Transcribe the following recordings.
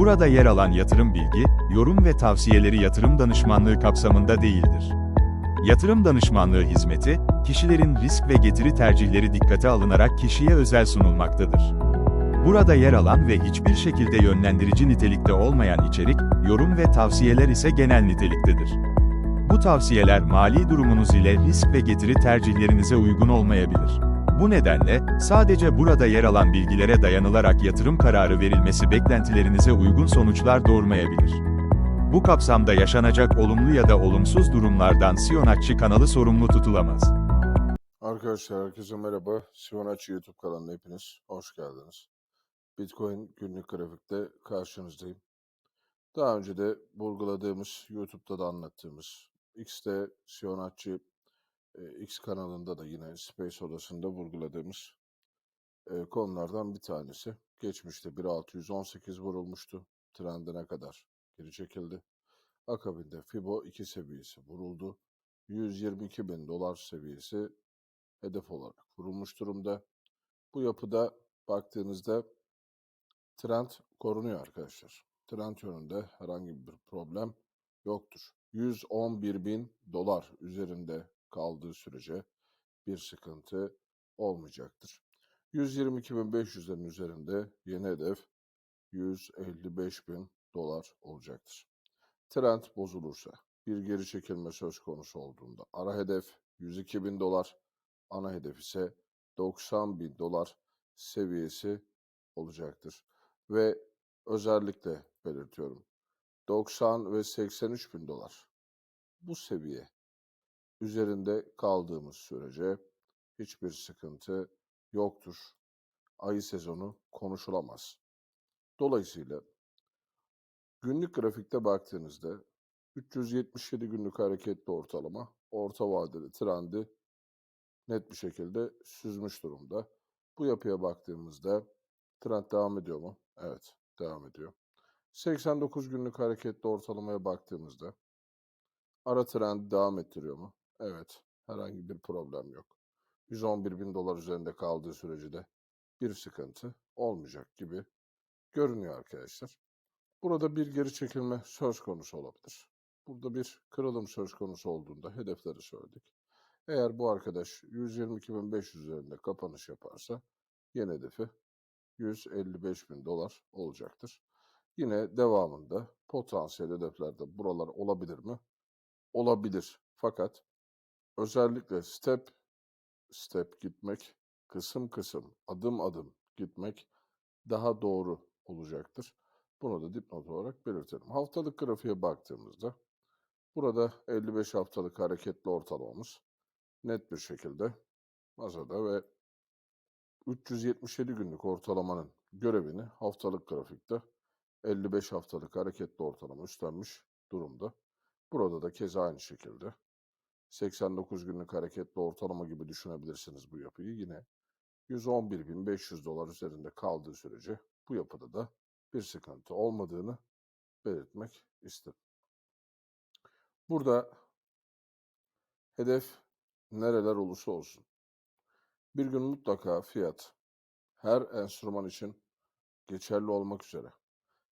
Burada yer alan yatırım bilgi, yorum ve tavsiyeleri yatırım danışmanlığı kapsamında değildir. Yatırım danışmanlığı hizmeti, kişilerin risk ve getiri tercihleri dikkate alınarak kişiye özel sunulmaktadır. Burada yer alan ve hiçbir şekilde yönlendirici nitelikte olmayan içerik, yorum ve tavsiyeler ise genel niteliktedir. Bu tavsiyeler mali durumunuz ile risk ve getiri tercihlerinize uygun olmayabilir. Bu nedenle, sadece burada yer alan bilgilere dayanılarak yatırım kararı verilmesi beklentilerinize uygun sonuçlar doğurmayabilir. Bu kapsamda yaşanacak olumlu ya da olumsuz durumlardan Siyonatçı kanalı sorumlu tutulamaz. Arkadaşlar herkese merhaba. Sivonacı YouTube kanalına hepiniz hoş geldiniz. Bitcoin günlük grafikte karşınızdayım. Daha önce de vurguladığımız, YouTube'da da anlattığımız, X'te Siyonacı e, X kanalında da yine Space odasında vurguladığımız e, konulardan bir tanesi. Geçmişte 1.618 vurulmuştu. Trendine kadar geri çekildi. Akabinde Fibo 2 seviyesi vuruldu. 122 bin dolar seviyesi hedef olarak vurulmuş durumda. Bu yapıda baktığınızda trend korunuyor arkadaşlar. Trend yönünde herhangi bir problem yoktur. 111 bin dolar üzerinde kaldığı sürece bir sıkıntı olmayacaktır. 122.500'lerin üzerinde yeni hedef 155 bin dolar olacaktır. Trend bozulursa bir geri çekilme söz konusu olduğunda ara hedef 102 bin dolar, ana hedef ise 90 bin dolar seviyesi olacaktır. Ve özellikle belirtiyorum 90 ve 83 bin dolar bu seviye üzerinde kaldığımız sürece hiçbir sıkıntı yoktur. Ayı sezonu konuşulamaz. Dolayısıyla günlük grafikte baktığınızda 377 günlük hareketli ortalama orta vadeli trendi net bir şekilde süzmüş durumda. Bu yapıya baktığımızda trend devam ediyor mu? Evet, devam ediyor. 89 günlük hareketli ortalamaya baktığımızda ara trend devam ettiriyor mu? Evet, herhangi bir problem yok. 111 bin dolar üzerinde kaldığı sürece de bir sıkıntı olmayacak gibi görünüyor arkadaşlar. Burada bir geri çekilme söz konusu olabilir. Burada bir kırılım söz konusu olduğunda hedefleri söyledik. Eğer bu arkadaş 122.500 üzerinde kapanış yaparsa yeni hedefi 155.000 dolar olacaktır. Yine devamında potansiyel hedeflerde buralar olabilir mi? Olabilir. Fakat özellikle step step gitmek, kısım kısım, adım adım gitmek daha doğru olacaktır. Bunu da dipnot olarak belirtelim. Haftalık grafiğe baktığımızda burada 55 haftalık hareketli ortalamamız net bir şekilde masada ve 377 günlük ortalamanın görevini haftalık grafikte 55 haftalık hareketli ortalama üstlenmiş durumda. Burada da keza aynı şekilde 89 günlük hareketli ortalama gibi düşünebilirsiniz bu yapıyı. Yine 111.500 dolar üzerinde kaldığı sürece bu yapıda da bir sıkıntı olmadığını belirtmek istedim. Burada hedef nereler olursa olsun. Bir gün mutlaka fiyat her enstrüman için geçerli olmak üzere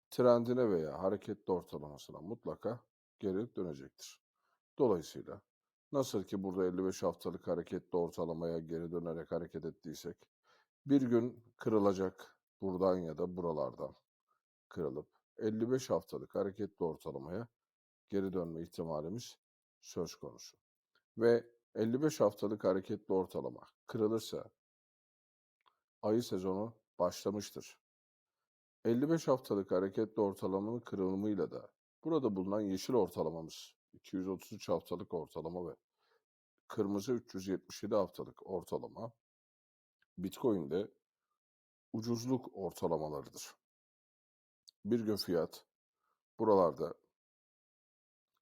trendine veya hareketli ortalamasına mutlaka geri dönecektir. Dolayısıyla nasıl ki burada 55 haftalık hareketli ortalamaya geri dönerek hareket ettiysek bir gün kırılacak buradan ya da buralardan kırılıp 55 haftalık hareketli ortalamaya geri dönme ihtimalimiz söz konusu. Ve 55 haftalık hareketli ortalama kırılırsa ayı sezonu başlamıştır. 55 haftalık hareketli ortalamanın kırılımıyla da burada bulunan yeşil ortalamamız 233 haftalık ortalama ve kırmızı 377 haftalık ortalama Bitcoin'de ucuzluk ortalamalarıdır. Bir gün fiyat buralarda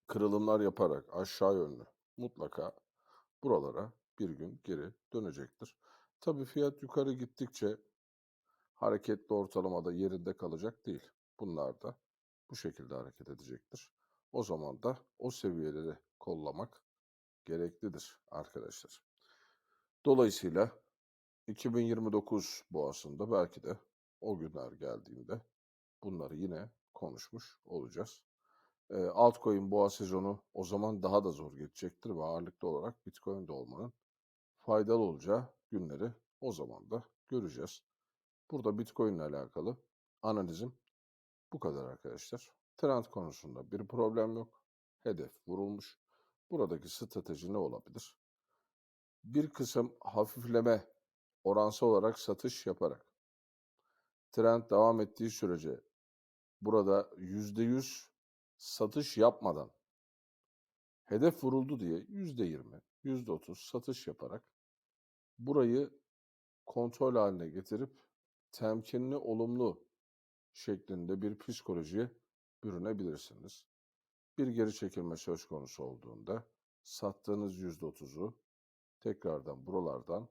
kırılımlar yaparak aşağı yönlü mutlaka buralara bir gün geri dönecektir. Tabii fiyat yukarı gittikçe hareketli ortalamada yerinde kalacak değil. Bunlar da bu şekilde hareket edecektir. O zaman da o seviyeleri kollamak gereklidir arkadaşlar. Dolayısıyla 2029 boğasında belki de o günler geldiğinde bunları yine konuşmuş olacağız. E, altcoin boğa sezonu o zaman daha da zor geçecektir ve ağırlıklı olarak Bitcoin'de olmanın faydalı olacağı günleri o zaman da göreceğiz. Burada Bitcoin ile alakalı analizim bu kadar arkadaşlar. Trend konusunda bir problem yok. Hedef vurulmuş. Buradaki strateji ne olabilir? Bir kısım hafifleme oransal olarak satış yaparak trend devam ettiği sürece burada %100 satış yapmadan hedef vuruldu diye %20, %30 satış yaparak burayı kontrol haline getirip temkinli, olumlu şeklinde bir psikolojiye bürünebilirsiniz. Bir geri çekilme söz konusu olduğunda sattığınız %30'u tekrardan buralardan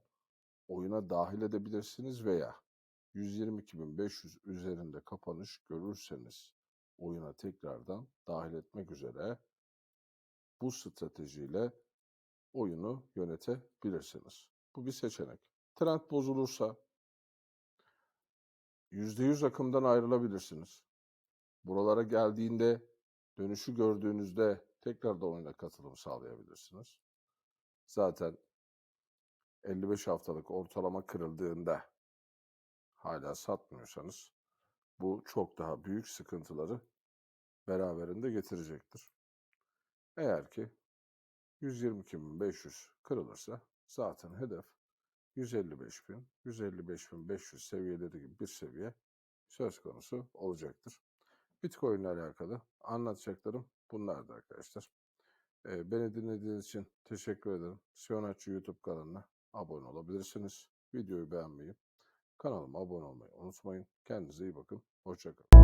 oyuna dahil edebilirsiniz veya 122.500 üzerinde kapanış görürseniz oyuna tekrardan dahil etmek üzere bu stratejiyle oyunu yönetebilirsiniz. Bu bir seçenek. Trend bozulursa %100 akımdan ayrılabilirsiniz. Buralara geldiğinde dönüşü gördüğünüzde tekrar da oyuna katılım sağlayabilirsiniz. Zaten 55 haftalık ortalama kırıldığında hala satmıyorsanız bu çok daha büyük sıkıntıları beraberinde getirecektir. Eğer ki 122.500 kırılırsa zaten hedef 155.000, 155.500 seviyeleri gibi bir seviye söz konusu olacaktır. Bitcoin ile alakalı anlatacaklarım bunlardı arkadaşlar. Ee, beni dinlediğiniz için teşekkür ederim. Siyonatçı YouTube kanalına abone olabilirsiniz. Videoyu beğenmeyi, kanalıma abone olmayı unutmayın. Kendinize iyi bakın. Hoşçakalın.